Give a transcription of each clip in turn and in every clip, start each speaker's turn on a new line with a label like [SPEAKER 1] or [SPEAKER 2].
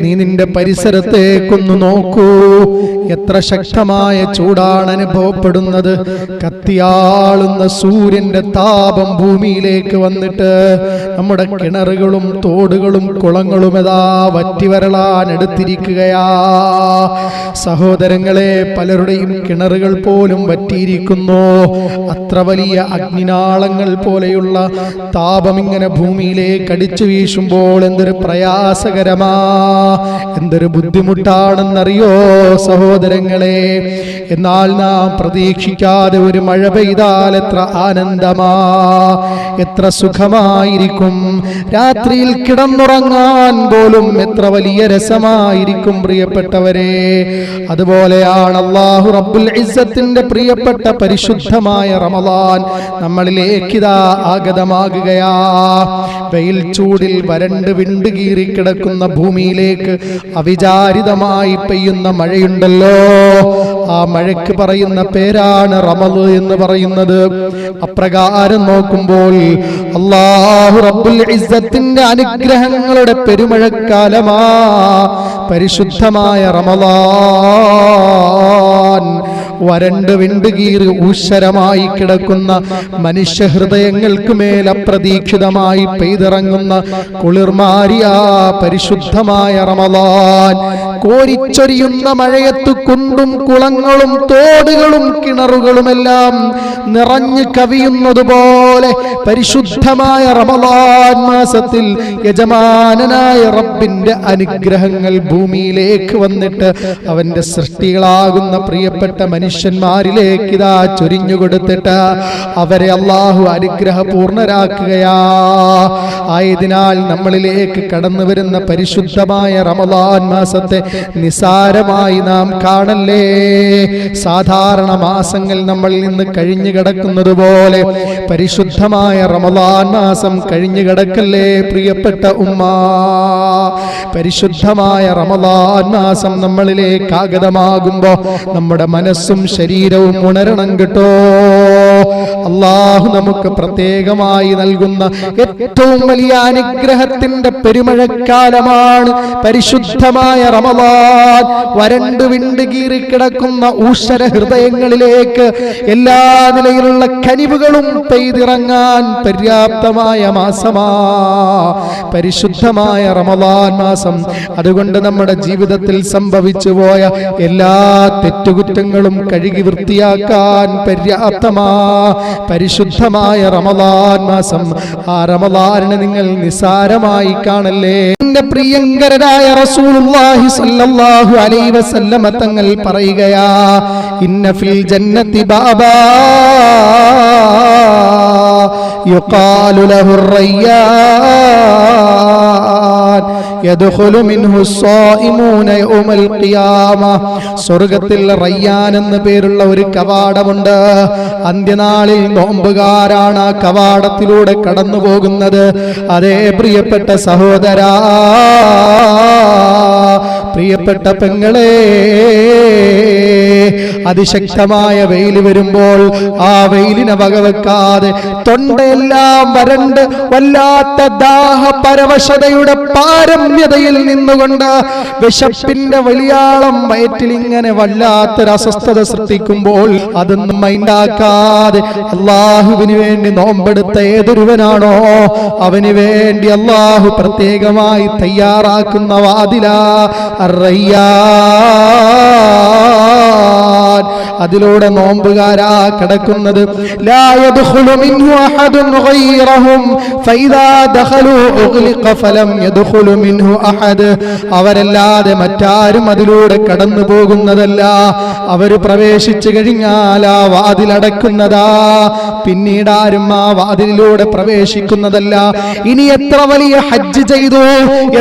[SPEAKER 1] നീ നിന്റെ പരിസരത്തേക്കൊന്ന് നോക്കൂ. എത്ര ശക്തമായ ചൂടാണ് അനുഭവപ്പെടുന്നത്. കത്തിയാളുന്ന സൂര്യന്റെ താപം ഭൂമിയിലേക്ക് വന്നിട്ട് നമ്മുടെ കിണറുകളും തോടുകളും കുളങ്ങളും എതാ വറ്റിവരളാൻ എടുത്തിരിക്കുകയാ. സഹോദരങ്ങളെ പലരുടെയും കിണറുകൾ പോലും വറ്റിയിരിക്കുന്നു. അത്ര വലിയ അഗ്നിനാളങ്ങൾ പോലെയുള്ള താപം ഇങ്ങനെ ഭൂമിയിലേക്ക് അടിച്ചു വീശുമ്പോൾ എന്തൊരു പ്രയാസകരമാ. എന്തൊരു ബുദ്ധിമുട്ടാണെന്നറിയോ സഹോദരങ്ങളെ? എന്നാൽ നാം പ്രതീക്ഷിക്കാതെ ഒരു മഴ പെയ്താൽ എത്ര ആനന്ദമാ എത്ര സുഖമായിരിക്കും. രാത്രിയിൽ കിടന്നുറങ്ങാൻ പോലും എത്ര വലിയ രസമായിരിക്കും പ്രിയപ്പെട്ടവരെ. അതുപോലെയാണ് അള്ളാഹു റബ്ബുൽ ഇസ്സത്തിന്റെ പ്രിയപ്പെട്ട പരിശുദ്ധമായ റമദാൻ നമ്മളിലേക്കിതാ ആഗതമാകുകയാ. വെയിൽ ചൂടിൽ വരണ്ട് വിണ്ട് കീറിക്കിടക്കുന്ന ഭൂമിയിലേക്ക് അവിചാരിതമായി പെയ്യുന്ന മഴയുണ്ടല്ലോ. ആ മഴയ്ക്ക് പറയുന്ന പേരാണ് റമദ് എന്ന് പറയുന്നത്. അപ്രകാരം നോക്കുമ്പോൾ അള്ളാഹു റബ്ബുൽ ഇസ്സത്തിന്റെ അനുഗ്രഹങ്ങളുടെ പെരുമഴക്കാലമാ. പരിശുദ്ധമായ റമദാൻ വരണ്ട് വിണ്ടുകീറി ഊശ്വരമായി കിടക്കുന്ന മനുഷ്യ ഹൃദയങ്ങൾക്ക് മേൽ അപ്രതീക്ഷിതമായി പെയ്തിറങ്ങുന്ന കുളിർമാരിയ പരിശുദ്ധമായ റമദാൻ. കോരിച്ചൊരിയുന്ന മഴയത്ത് കുണ്ടും കുളങ്ങളും തോടുകളും കിണറുകളുമെല്ലാം നിറഞ്ഞു കവിയുന്നത് പോലെ പരിശുദ്ധമായ റമദാൻ മാസത്തിൽ യജമാനനായ റബ്ബിന്റെ അനുഗ്രഹങ്ങൾ ഭൂമിയിലേക്ക് വന്നിട്ട് അവന്റെ സൃഷ്ടികളാകുന്ന പ്രിയപ്പെട്ട മനുഷ്യന്മാരിലേക്ക് ഇതാ ചൊരിഞ്ഞു കൊടുത്തിട്ട് അവരെ അള്ളാഹു അനുഗ്രഹപൂർണരാക്കുകയാ. ആയതിനാൽ നമ്മളിലേക്ക് കടന്നു വരുന്ന പരിശുദ്ധമായ റമദാൻ മാസത്തെ നിസാരമായി നാം കാണല്ലേ. സാധാരണ മാസങ്ങൾ നമ്മളിൽ നിന്ന് കഴിഞ്ഞു കിടക്കുന്നത് പോലെ പരിശുദ്ധമായ റമദാൻ മാസം കഴിഞ്ഞു കിടക്കല്ലേ പ്രിയപ്പെട്ട ഉമ്മ? പരിശുദ്ധമായ റമദാൻ മാസം നമ്മളിലേക്ക് ആഗതമാകുമ്പോ നമ്മുടെ മനസ്സും ശരീരവും ഉണരണം കിട്ടോ? അള്ളാഹു നമുക്ക് പ്രത്യേകമായി നൽകുന്ന ഏറ്റവും വലിയ അനുഗ്രഹത്തിന്റെ പെരുമഴക്കാലമാണ് പരിശുദ്ധമായ റമദാൻ. വിണ്ടു വിണ്ട് കീറിക്കിടക്കുന്ന ഊശ്വര ഹൃദയങ്ങളിലേക്ക് എല്ലാ നിലയിലുള്ള കനിവുകളും പെയ്തിറങ്ങാൻ പര്യാപ്തമായ മാസമാ. പരിശുദ്ധമായ റമദാൻ മാസം. അതുകൊണ്ട് നമ്മുടെ ജീവിതത്തിൽ സംഭവിച്ചു പോയ എല്ലാ തെറ്റുകുറ്റങ്ങളും കഴുകി വൃത്തിയാക്കാൻ പര്യാപ്തമാ. പരിശുദ്ധമായ റമദാൻ മാസം. ആ റമദാനിനെ നിങ്ങൾ നിസാരമായി കാണല്ലേ? എന്റെ പ്രിയങ്കരനായ റസൂലുള്ളാഹി സ്വല്ലല്ലാഹു അലൈഹി വസല്ലമ തങ്ങൾ പറയുകയാ ഇന്ന ഫിൽ ജന്നത്തി ബാബാ യുഖാലു ലഹു റയ്യാൻ യദ്ഖുലു മിൻഹു സ്വായിമൂന യൗമൽ ഖിയാമ സ്വർഗത്തിൽ റയ്യാൻ എന്ന് പേരുള്ള ഒരു കവാടമുണ്ട്. അന്ത്യനാളിൽ നോമ്പുകാരാണ് ആ കവാടത്തിലൂടെ കടന്നു പോകുന്നത് അതേ പ്രിയപ്പെട്ട സഹോദരാ പ്രിയപ്പെട്ട പെങ്ങളെ അതിശക്തമായ വെയിൽ വരുമ്പോൾ ആ വെയിലിനെ വകവെക്കാതെ തൊണ്ടയെല്ലാം വരണ്ട് വല്ലാത്ത ദാഹ പരവശതയുടെ പാരമ്യതയിൽ നിന്നുകൊണ്ട് വിശപ്പിന്റെ വലിയാളം വയറ്റിൽ ഇങ്ങനെ വല്ലാത്തൊരു അസ്വസ്ഥത സൃഷ്ടിക്കുമ്പോൾ അതൊന്നും മൈൻഡാക്കാതെ അള്ളാഹുവിന് വേണ്ടി നോമ്പെടുത്ത ഏതൊരുവനാണോ അവന് വേണ്ടി അള്ളാഹു പ്രത്യേകമായി തയ്യാറാക്കുന്ന വാതിലാ അറയ്യാൻ യദ്ഖുലു നോമ്പുകാരാ കിടക്കുന്നത്. അവരല്ലാതെ മറ്റാരും അതിലൂടെ കടന്നു പോകുന്നതല്ല. അവർ പ്രവേശിച്ചു കഴിഞ്ഞാൽ ആ വാതിലടക്കുന്നതാ പിന്നീട് ആരും ആ വാതിലിലൂടെ പ്രവേശിക്കുന്നതല്ല. ഇനി എത്ര വലിയ ഹജ്ജ് ചെയ്തു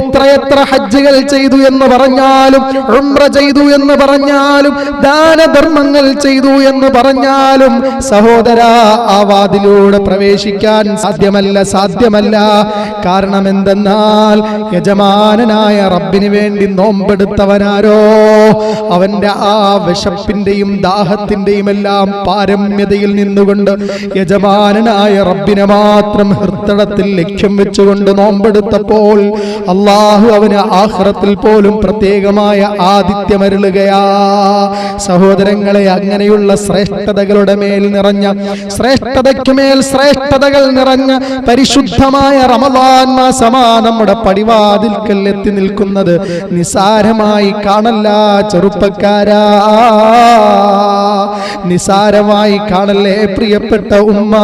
[SPEAKER 1] എത്ര എത്ര ഹജ്ജുകൾ ചെയ്തു എന്ന് പറഞ്ഞാലും ഉംറ ചെയ്തു എന്ന് പറഞ്ഞാലും ദാനധർമ്മങ്ങൾ ചെയ്തു എന്ന് പറഞ്ഞാലും സഹോദര ആ വാതിലൂടെ പ്രവേശിക്കാൻ സാധ്യമല്ല സാധ്യമല്ല. കാരണം എന്തെന്നാൽ യജമാനനായ റബ്ബിന് വേണ്ടി നോമ്പെടുത്തവനാരോ അവന്റെ ആ വിശപ്പിന്റെയും ദാഹത്തിന്റെയും എല്ലാം പാരമ്യതയിൽ നിന്നുകൊണ്ട് യജമാനനായ റബ്ബിനെ മാത്രം ഹൃത്തടത്തിൽ ലക്ഷ്യം വെച്ചുകൊണ്ട് നോമ്പെടുത്തപ്പോൾ അള്ളാഹു അവന് ആഹ്റത്തിൽ പോലും പ്രത്യേകമായ ആതിഥ്യമരുളുകയാ സഹോദരങ്ങളെ അങ്ങനെയുള്ള ശ്രേഷ്ഠതകളുടെ മേൽ നിറഞ്ഞ ശ്രേഷ്ഠതയ്ക്ക് മേൽ ശ്രേഷ്ഠതകൾ നിറഞ്ഞ പരിശുദ്ധമായ റമദാൻ മാസമാ നമ്മുടെ പടിവാതിൽക്കൽ എത്തി നിൽക്കുന്നത് നിസാരമായി കാണല്ല ചെറുപ്പക്കാരാ. നിസാരമായി കാണല്ലേ പ്രിയപ്പെട്ട ഉമ്മ.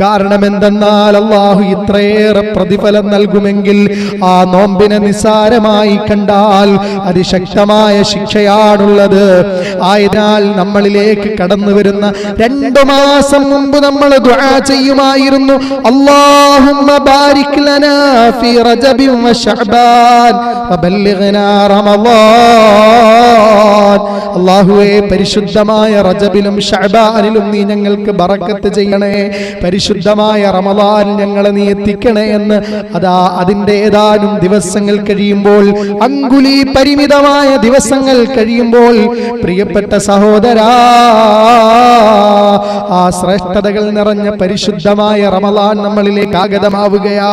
[SPEAKER 1] കാരണം എന്തെന്നാൽ അള്ളാഹു ഇത്രയേറെ പ്രതിഫലം നൽകുമെങ്കിൽ ആ നോമ്പിനെ നിസാരമായി കണ്ടാൽ അതിശക്തമായ ശിക്ഷയാണുള്ളത്. ആയതിനാൽ നമ്മളിലേക്ക് കടന്നു വരുന്ന രണ്ടു മാസം മുമ്പ് നമ്മൾ ദുആ ചെയ്യുമായിരുന്നു. അല്ലാഹുമ്മ ബാരിക് ലനാ റമളാൻ അല്ലാഹുവേ പരിശുദ്ധമായ റജബിലും ശഅബാനിലും നീ ഞങ്ങൾക്ക് ബറക്കത്ത് ചെയ്യണേ. പരിശുദ്ധമായ റമദാൻ ഞങ്ങളെ നീ എത്തിക്കണേ എന്ന് അതാ അതിന്റെ ഏതാനും ദിവസങ്ങൾ കഴിയുമ്പോൾ അങ്കുലി പരിമിതമായ ദിവസങ്ങൾ കഴിയുമ്പോൾ പ്രിയപ്പെട്ട സഹോദരാ ആ ശ്രേഷ്ഠതകൾ നിറഞ്ഞ പരിശുദ്ധമായ റമളാൻ നമ്മളിലേക്ക് ആഗതമാവുകയാ.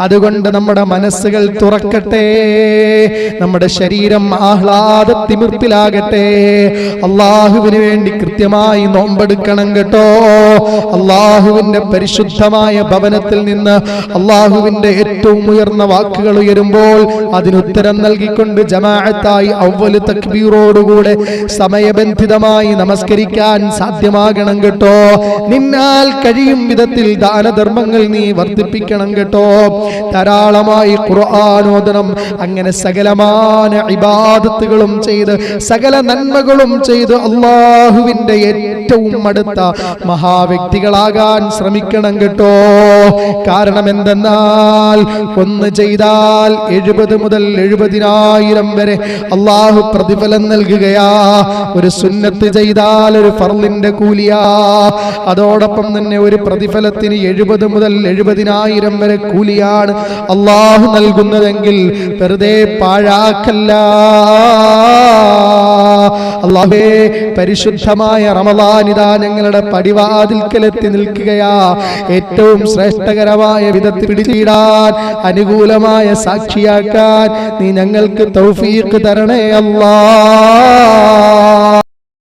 [SPEAKER 1] അതുകൊണ്ട് നമ്മുടെ മനസ്സുകൾ തുറക്കട്ടെ. നമ്മുടെ ശരീരം ആഹ്ലാദ തിമിർപ്പിലാകട്ടെ അള്ളാഹുവിന് വേണ്ടി കൃത്യമായി നോമ്പെടുക്കണം കേട്ടോ. അള്ളാഹുവിന്റെ പരിശുദ്ധമായ ഭവനത്തിൽ നിന്ന് അള്ളാഹുവിന്റെ ഏറ്റവും ഉയർന്ന വാക്കുകൾ ഉയരുമ്പോൾ അതിനുത്തരം നൽകിക്കൊണ്ട് ജമാഅത്തായി അവൽ തക്ബീറോടുകൂടെ സമയബന്ധിതമായി നമസ്കരിക്കാൻ സാധ്യമാകണം കേട്ടോ. നിന്നാൽ കഴിയും വിധത്തിൽ ദാനധർമ്മങ്ങൾ നീ വർദ്ധിപ്പിക്കണം കേട്ടോ. ധാരാളമായി ഖുർആാനോദനം അങ്ങനെ സകലമായ ഇബാദത്തുകളും ചെയ്ത് സകല നന്മകളും ചെയ്ത് അള്ളാഹുവിന്റെ ഏറ്റവും അടുത്ത മഹാവ്യക്തികളാകാൻ ശ്രമിക്കണം കേട്ടോ. കാരണം എന്തെന്നാൽ ഒന്ന് ചെയ്താൽ എഴുപത് മുതൽ എഴുപതിനായിരം വരെ അള്ളാഹു പ്രതിഫലം നൽകുകയാ. ഒരു സുന്നത്ത് ചെയ്താൽ ഒരു ഫർലിന്റെ കൂലിയാ. അതോടൊപ്പം തന്നെ ഒരു പ്രതിഫലത്തിന് എഴുപത് മുതൽ എഴുപതിനായിരം വരെ കൂലിയാണ് അള്ളാഹു നൽകുന്നതെങ്കിൽ വെറുതെ പാഴാക്കല്ല. അള്ളാഹേ പരിശുദ്ധമായ റമദാനിതാ ഞങ്ങളുടെ പടിവാതിൽക്കലെത്തി നിൽക്കുകയാ. ഏറ്റവും ശ്രേഷ്ഠകരമായ വിധത്തിൽ പിടിച്ചിടാൻ അനുകൂലമായ സാക്ഷിയാക്കാൻ നീ ഞങ്ങൾക്ക് തൗഫീഖ് തരണേ അല്ലാ.